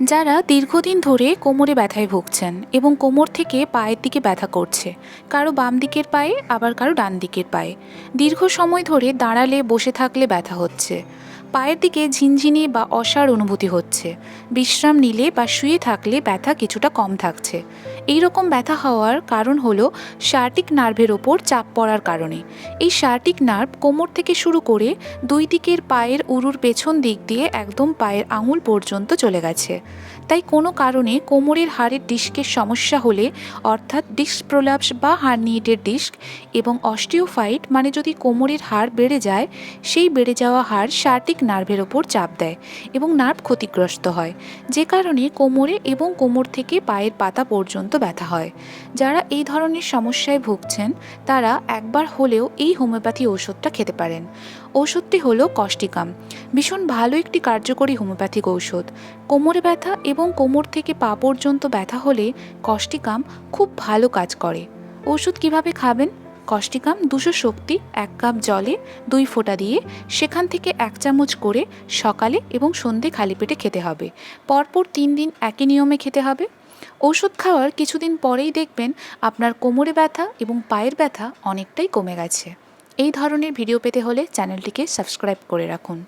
যারা দীর্ঘদিন ধরে কোমরে ব্যথায় ভুগছেন এবং কোমর থেকে পায়ের দিকে ব্যথা করছে, কারও বাম দিকের পায়ে, আবার কারও ডান দিকের পায়ে। দীর্ঘ সময় ধরে দাঁড়ালে, বসে থাকলে ব্যথা হচ্ছে। পায়ের দিকে ঝিনঝিনি বা অসার অনুভূতি হচ্ছে। বিশ্রাম নিলে বা শুয়ে থাকলে ব্যথা কিছুটা কম থাকছে। এই রকম ব্যথা হওয়ার কারণ হলো শার্টিক নার্ভের ওপর চাপ পড়ার কারণে। এই শার্টিক নার্ভ কোমর থেকে শুরু করে দুই দিকের পায়ের উরুর পেছন দিক দিয়ে একদম পায়ের আঙুল পর্যন্ত চলে গেছে। তাই কোনো কারণে কোমরের হাড়ের ডিস্কের সমস্যা হলে, অর্থাৎ ডিস্ক প্রোলাপস বা হার্নিয়েটেড ডিস্ক এবং অস্টিওফাইট মানে যদি কোমরের হাড় বেড়ে যায়, সেই বেড়ে যাওয়া হাড় শার্টিক নার্ভের ওপর চাপ দেয় এবং নার্ভ ক্ষতিগ্রস্ত হয়। যে কারণে কোমরে এবং কোমর থেকে পায়ের পাতা পর্যন্ত ব্যথা হয়। যারা এই ধরনের সমস্যায় ভুগছেন, তারা একবার হলেও এই হোমিওপ্যাথি ওষুধটা খেতে পারেন। ওষুধটি হলো কষ্টিকাম। ভীষণ ভালো একটি কার্যকরী হোমিওপ্যাথিক ঔষধ। কোমরে ব্যথা এবং কোমর থেকে পা পর্যন্ত ব্যথা হলে কষ্টিকাম খুব ভালো কাজ করে। ওষুধ কীভাবে খাবেন? কষ্টিকাম দুশো শক্তি, এক কাপ জলে দুই ফোঁটা দিয়ে সেখান থেকে এক চামচ করে সকালে এবং সন্ধে খালি পেটে খেতে হবে। পরপর তিন দিন একই নিয়মে খেতে হবে। ওষুধ খাওয়ার কিছুদিন পরেই দেখবেন আপনার কোমরে ব্যথা এবং পায়ের ব্যথা অনেকটাই কমে গেছে। এই ধরনের ভিডিও পেতে হলে চ্যানেলটিকে সাবস্ক্রাইব করে রাখুন।